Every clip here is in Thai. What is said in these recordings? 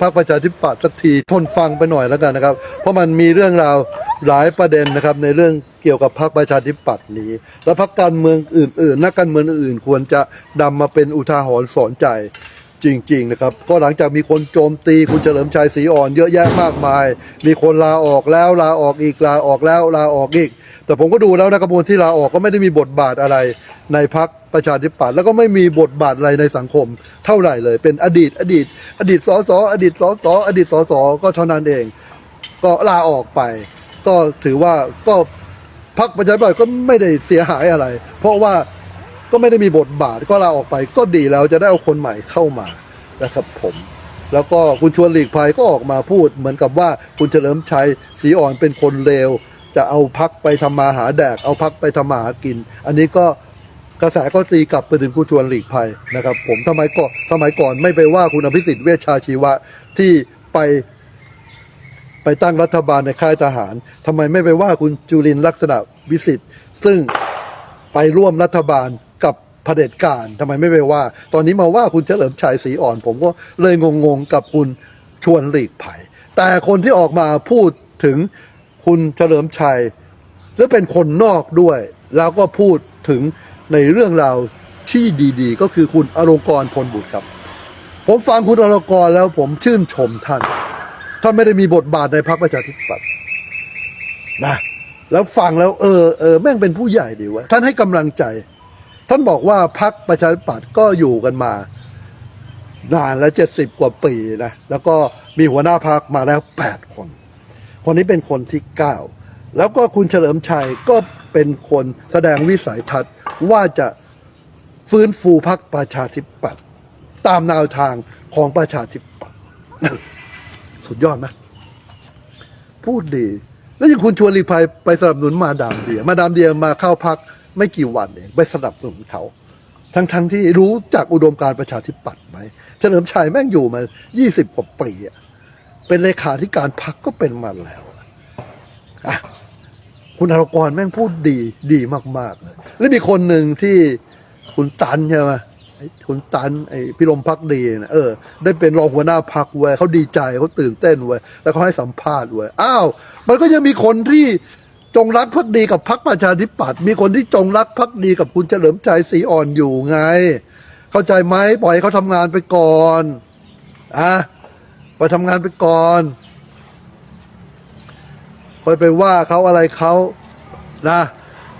พรรคประชาธิปัตย์สักทีทนฟังไปหน่อยแล้วกันนะครับ เพราะมันมีเรื่องราวหลายประเด็นนะครับในเรื่องเกี่ยวกับพรรคประชาธิปัตย์นี้ และพรรคการเมืองอื่นๆนักการเมืองอื่นควรจะนำมาเป็นอุทาหรณ์สอนใจจริง ๆ นะครับ ก็หลังจากมีคนโจมตีคุณเฉลิมชัยศรีอ่อนเยอะแยะมากมาย มีคนลาออกแล้วลาออกอีกลาออกแล้วลาออกอีก แต่ผมก็ดูแล้วนะกระบวนที่ลาออกก็ไม่ได้มีบทบาทอะไรในพรรค ประชาธิปัตย์แล้วก็ไม่มีบทบาทอะไรในสังคมเท่าไหร่เลย เป็นอดีต อดีต อดีตสสอดีตสสอดีตสสก็เท่านั้นเอง ก็ลาออกไป ก็ถือว่าก็พรรคประชาธิปัตย์ก็ไม่ได้เสียหายอะไร เพราะว่าก็ไม่ได้มีบทบาทก็ลาออกไป ก็ดีแล้วจะได้เอาคนใหม่เข้ามานะครับผมแล้วก็คุณชวนหลีกภัยก็ออกมาพูด เหมือนกับว่าคุณเฉลิมชัยศรีอ่อนเป็นคนเลวจะเอาพักไปทำมาหาแดก เอาพักไปทำมาหากิน อันนี้ก็ กระแสก็ตีกลับไปถึงคุณชวนหลีกภัยนะครับ ผมทำไมก็สมัยก่อนไม่ไปว่าคุณอภิสิทธิ์เวชชาชีวะที่ไปไปตั้งรัฐบาลในค่ายทหารทำไมไม่ไปว่าคุณจุลินลักษณะวิสิทธิ์ ซึ่งไปร่วมรัฐบาลกับเผด็จการทำไมไม่ไปว่า ตอนนี้มาว่าคุณเฉลิมชัยศรีอ่อน ผมก็เลยงงๆกับคุณชวนหลีกภัย แต่คนที่ออกมาพูดถึงคุณเฉลิมชัยและเป็นคนนอกด้วย แล้วก็พูดถึง ในเรื่องราวที่ดีๆ ก็คือคุณอรงกรพลบุตรครับ ผมฟังคุณอรงกรแล้วผมชื่นชมท่าน ท่านไม่ได้มีบทบาทในพรรคประชาธิปัตย์นะแล้วฟังแล้วเออเออแม่งเป็นผู้ใหญ่ดีวะท่านให้กำลังใจ ท่านบอกว่าพรรคประชาธิปัตย์ก็อยู่กันมานานแล้วเจ็ดสิบกว่าปีนะแล้วก็มีหัวหน้าพรรคมาแล้วแปดคน คนนี้เป็นคนที่เก้าแล้วก็คุณเฉลิมชัยก็ เป็นคนแสดงวิสัยทัศน์ว่าจะฟื้นฟูพรรคประชาธิปัตย์ตามแนวทางของประชาธิปัตย์สุดยอดไหมพูดดี แล้วยังคุณชวนรีภัยไปสนับสนุนมาดามเดีย มาดามเดียมาเข้าพักไม่กี่วันเองไปสนับสนุนเขา ทั้งทั้งที่รู้จากอุดมการประชาธิปัตย์ไหมเฉลิมชัยแม่งอยู่มา 20 กว่าปีเป็นเลขาธิการพักก็เป็นมาแล้วอะ คุณอารกรแม่งพูดดีดีมากๆเลยแล้วมีคนหนึ่งที่คุณตันใช่ไหมคุณตันไอ้พิรมพักดีนะเออได้เป็นรองหัวหน้าพักเว้ยเขาดีใจเขาตื่นเต้นเว้ยแล้วเขาให้สัมภาษณ์เว้ยอ้าว มันก็ยังมีคนที่จงรักภักดีกับพักประชาธิปัตย์มีคนที่จงรักภักดีกับคุณเฉลิมชัยศรีอ่อนอยู่ไง เข้าใจไหมปล่อยเขาทำงานไปก่อนอะไปทำงานไปก่อน คอยไปว่าเขาอะไรเขานะ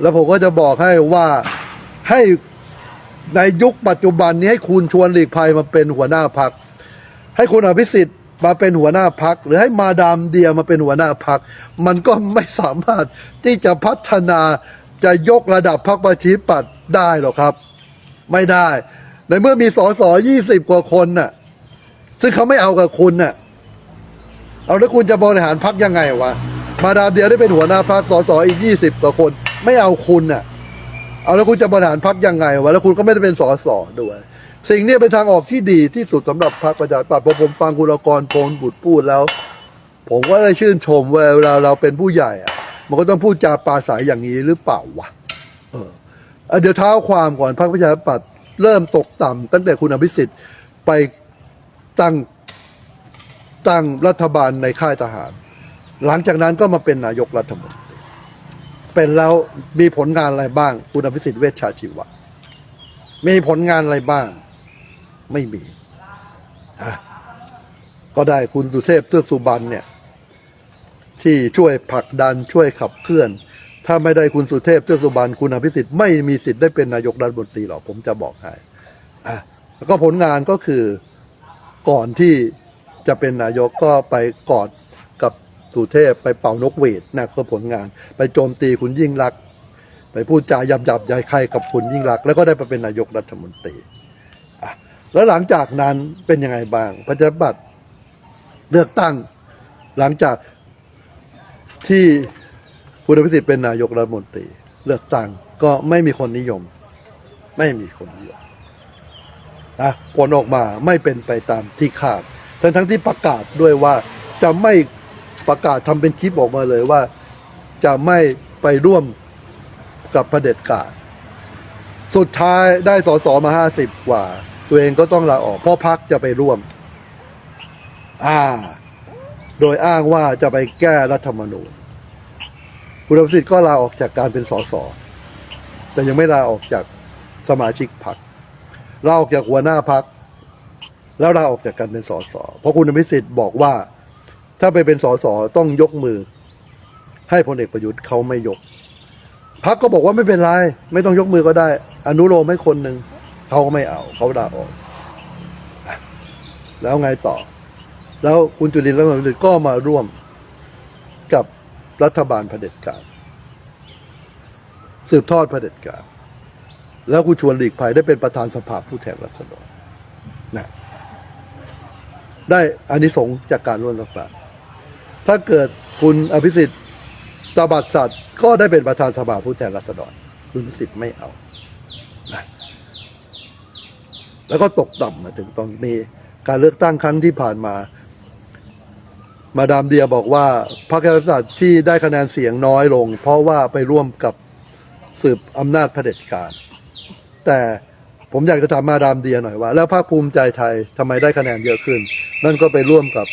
แล้วผมก็จะบอกให้ว่าให้ในยุคปัจจุบันนี้ให้คุณชวนหลีกภัยมาเป็นหัวหน้าพัก ให้คุณอภิสิทธิ์มาเป็นหัวหน้าพัก หรือให้มาดามเดียมาเป็นหัวหน้าพัก มันก็ไม่สามารถที่จะพัฒนาจะยกระดับพักประชาธิปัตย์ได้หรอกครับ ไม่ได้ ในเมื่อมีสอสอยี่สิบกว่าคนน่ะ ซึ่งเขาไม่เอากับคุณน่ะ เอาแล้วคุณจะบริหารพักยังไงวะ มาดามเดียได้เป็นหัวหน้าพักสสอีกยี่สิบกว่าคน ไม่เอาคุณน่ะ เอาแล้วคุณจะบริหารพักยังไงวะแล้วคุณก็ไม่ได้เป็นสสด้วย สิ่งนี้เป็นทางออกที่ดีที่สุดสำหรับพรรคประชาธิปัตย์พอผมฟังคุณกรพลบุตรพูดแล้ว ผมก็ได้ชื่นชมว่าเวลาเราเป็นผู้ใหญ่อะมันก็ต้องพูดจาปาศัยอย่างนี้หรือเปล่าวะเออเดี๋ยวเท้าความก่อนพรรคประชาธิปัตย์เริ่มตกต่ำตั้งแต่คุณอภิสิทธิ์ไปตั้งตั้งรัฐบาลในค่ายทหาร หลังจากนั้นก็มาเป็นนายกรัฐมนตรีเป็นแล้วมีผลงานอะไรบ้าง คุณอภิสิทธิ์เวชชาชีวะ มีผลงานอะไรบ้าง ไม่มี ก็ได้คุณสุเทพเทือกสุบรรณเนี่ย ที่ช่วยผลักดันช่วยขับเคลื่อน ถ้าไม่ได้คุณสุเทพเทือกสุบรรณคุณอภิสิทธิ์ไม่มีสิทธิ์ได้เป็นนายกรัฐมนตรีหรอกผมจะบอกให้แล้วก็ผลงานก็คือก่อนที่จะเป็นนายกก็ไปกอด สุเทพไปเป่านกหวีดนะคือผลงาน ไปโจมตีคุณยิ่งรัก ไปพูดจาหยาบหยาบยายใครกับคุณยิ่งรัก แล้วก็ได้ไปเป็นนายกรัฐมนตรีแล้วหลังจากนั้นเป็นยังไงบ้างประชาธิปัตย์เลือกตั้ง หลังจากที่คุณอภิสิทธิ์เป็นนายกรัฐมนตรี เลือกตั้งก็ไม่มีคนนิยม ไม่มีคนนิยมนะผลออกมาไม่เป็นไปตามที่คาดทั้งทั้งที่ประกาศด้วยว่าจะไม่ ประกาศทำเป็นคลิปออกมาเลยว่า จะไม่ไปร่วมกับเผด็จการสุดท้ายได้สสมาห้าสิบกว่า ตัวเองก็ต้องลาออก เพราะพักจะไปร่วม อ่า โดยอ้างว่าจะไปแก้รัฐธรรมนูญคุณอภิสิทธิ์ก็ลาออกจากการเป็นสสแต่ยังไม่ลาออกจากสมาชิกพรรคลาออกจากหัวหน้าพรรคแล้วลาออกจากการเป็นสสเพราะคุณอภิสิทธิ์บอกว่า ถ้าไปเป็นสสต้องยกมือ ให้พลเอกประยุทธ์เขาไม่ยกพรรคก็บอกว่าไม่เป็นไร ไม่ต้องยกมือก็ได้ อนุโลมให้คนหนึ่งเขาก็ไม่เอาเขาลาออก แล้วไงต่อ แล้วคุณจุลินทร์และคุณอภิสิทธิ์ก็มาร่วมกับรัฐบาลเผด็จการ สืบทอดเผด็จการ แล้วคุณชวนหลีกภัยได้เป็นประธานสภาผู้แทนราษฎรนะได้อานิสงส์จากการร่วมรัฐบาล ถ้าเกิดคุณอภิสิทธิ์ตบัดสัตว์ก็ได้เป็นประธานสภาผู้แทนราษฎรคุณอภิสิทธิ์ไม่เอานะแล้วก็ตกต่ำมาถึงตอนนี้ การเลือกตั้งครั้งที่ผ่านมา มาดามเดียบอกว่าพรรคประชาธิปัตย์ที่ได้คะแนนเสียงน้อยลง เพราะว่าไปร่วมกับสืบอำนาจเผด็จการ แต่ผมอยากจะถามมาดามเดียหน่อยว่า แล้วพรรคภูมิใจไทยทำไมได้คะแนนเยอะขึ้น นั่นก็ไปร่วมกับ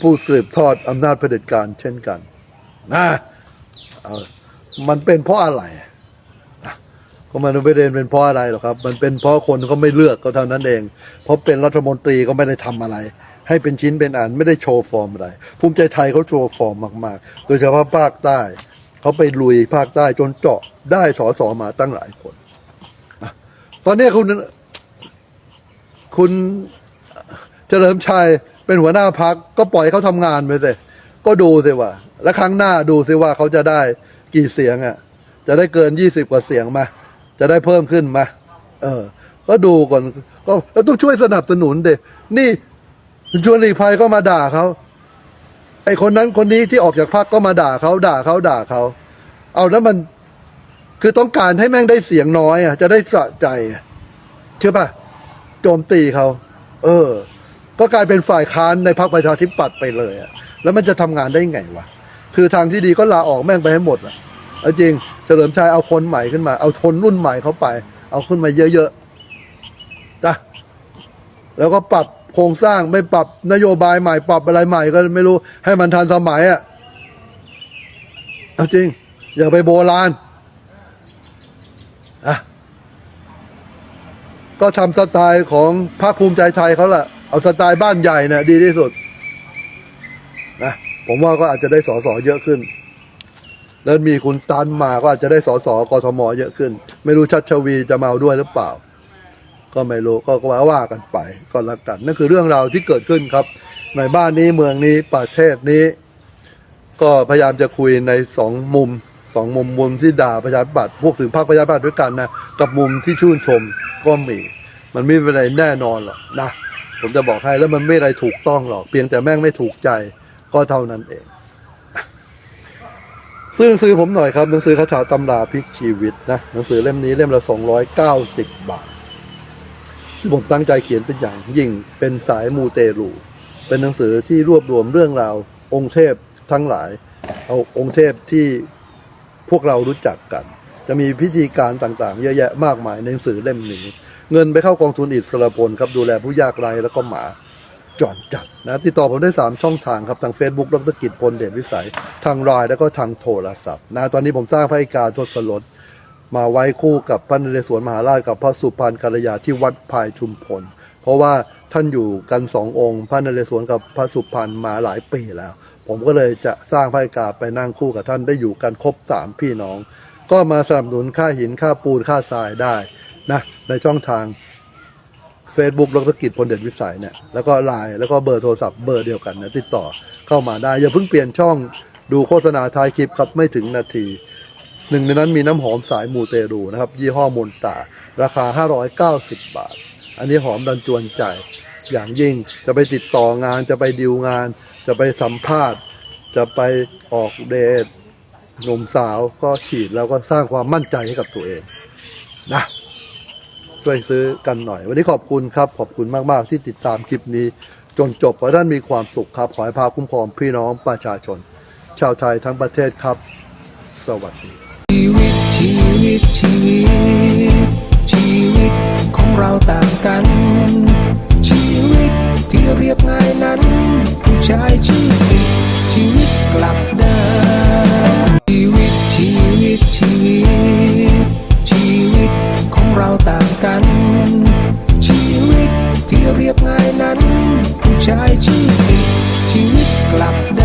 ผู้สืบทอดอำนาจเผด็จการเช่นกันนะมันเป็นเพราะอะไรก็มันไม่ได้เป็นเพราะอะไรหรอกครับ มันเป็นเพราะคนเขาไม่เลือกก็เท่านั้นเอง เพราะเป็นรัฐมนตรีก็ไม่ได้ทำอะไร ให้เป็นชิ้นเป็นอันไม่ได้โชว์ฟอร์มอะไร ภูมิใจไทยเขาโชว์ฟอร์มมากๆ โดยเฉพาะภาคใต้เขาไปลุยภาคใต้จนเจาะได้สอสอมาตั้งหลายคนอตอนนี้คุณคุณเฉลิมชัย เป็นหัวหน้าพักก็ปล่อยเขาทำงานไปสิก็ดูสิว่า แล้วครั้งหน้าดูสิว่าเขาจะได้กี่เสียงอะ จะได้เกินยี่สิบกว่าเสียงมา จะได้เพิ่มขึ้นมา เออ ก็ดูก่อน ก็แล้วต้องช่วยสนับสนุนเด็นี่คุณชวนหลีกภัยก็มาด่าเขาไอคนนั้นคนนี้ที่ออกจากพรรคก็มาด่าเขาด่าเขาด่าเขาเอาแล้วมันคือต้องการให้แม่งได้เสียงน้อยอะ จะได้สะใจอะใช่ป่ะโจมตีเขา เออ ก็กลายเป็นฝ่ายค้านในพรรคประชาธิปัตย์ไปเลยอะแล้วมันจะทำงานได้ไงวะคือทางที่ดีก็ลาออกแม่งไปให้หมดอะเอาจริงเฉลิมชัยเอาคนใหม่ขึ้นมา เอาคนรุ่นใหม่เข้าไป เอาขึ้นมาเยอะๆนะแล้วก็ปรับโครงสร้างไม่ปรับนโยบายใหม่ ปรับอะไรใหม่ก็ไม่รู้ให้มันทันสมัยอะเอาจริง อย่าไปโบราณอะก็ทำสไตล์ของภาคภูมิใจไทยเขาแหละ เอาสไตล์บ้านใหญ่เนี่ยดีที่สุดนะผมว่าก็อาจจะได้สอสอเยอะขึ้น แล้วมีคุณตันมาก็อาจจะได้สอสอกทมเยอะขึ้น ไม่รู้ชัดชวีจะมาด้วยหรือเปล่า ก็ไม่รู้ก็ก็ว่ากันไปก็แล้วกัน นั่นคือเรื่องราวที่เกิดขึ้นครับ ในบ้านนี้เมืองนี้ประเทศนี้ ก็พยายามจะคุยในสองมุมสองมุมมุมที่ด่าประชาธิปัตย์พวกถึงพรรคประชาธิปัตย์ด้วยกันนะกับมุมที่ชื่นชมก็มี มันไม่เป็นอะไรแน่นอนหรอกนะ ผมจะบอกให้แล้วมันไม่ไรถูกต้องหรอก เพียงแต่แม่งไม่ถูกใจก็เท่านั้นเอง ซื้อหนังสือผมหน่อยครับหนังสือคาถาตำราพลิกชีวิตนะหนังสือเล่มนี้เล่มละสองร้อยเก้าสิบบาท ที่ผมตั้งใจเขียนเป็นอย่างยิ่งเป็นสายมูเตลูเป็นหนังสือที่รวบรวมเรื่องราว องค์เทพทั้งหลาย เอาองค์เทพที่พวกเรารู้จักกัน จะมีพิธีการต่างๆ เยอะแยะมากมายในหนังสือเล่มนี้ เงินไปเข้ากองทุนอิสระพลครับดูแลผู้ยากไร้แล้วก็หมาจอนจัดนะติดต่อผมได้ 3 ช่องทางครับ ทาง Facebook ดรกิจพลเดชวิสัย ทางไลน์แล้วก็ทางโทรศัพท์นะตอนนี้ผมสร้างพระอิกาทศรถมาไว้คู่กับพระนเรศวรมหาราชกับพระสุพรรณกัลยาที่วัดพายชุมพล เพราะว่าท่านอยู่กันสององค์ พระนเรศวรกับพระสุพรรณมาหลายปีแล้ว ผมก็เลยจะสร้างพระอิกาไปนั่งคู่กับท่านได้อยู่กันครบสามพี่น้อง ก็มาสนับสนุนค่าหินค่าปูนค่าทรายได้ นะในช่องทาง Facebook ดรกิจพลเด่นวิสัยเนี่ยแล้วก็ไลน์แล้วก็เบอร์โทรศัพท์เบอร์เดียวกันนะติดต่อเข้ามาได้ อย่าเพิ่งเปลี่ยนช่องดูโฆษณาท้ายคลิปครับไม่ถึงนาที หนึ่งในนั้นมีน้ำหอมสายมูเตรูนะครับ ยี่ห้อมนตา ราคา 590 บาท อันนี้หอมดันจวนใจ อย่างยิ่งจะไปติดต่องานจะไปดิวงาน จะไปสัมภาษณ์ จะไปออกเดทหนุ่มสาวก็ฉีดแล้วก็สร้างความมั่นใจให้กับตัวเองนะ ช่วยซื้อกันหน่อย วันนี้ขอบคุณครับขอบคุณมาก ๆ ที่ติดตามคลิปนี้ จนจบขอให้ท่านมีความสุขครับขอให้พาคุ้มครองพี่น้องประชาชน ชาวไทยทั้งประเทศครับ สวัสดีชีวิตชีวิตชีวิต ชีวิตกลับ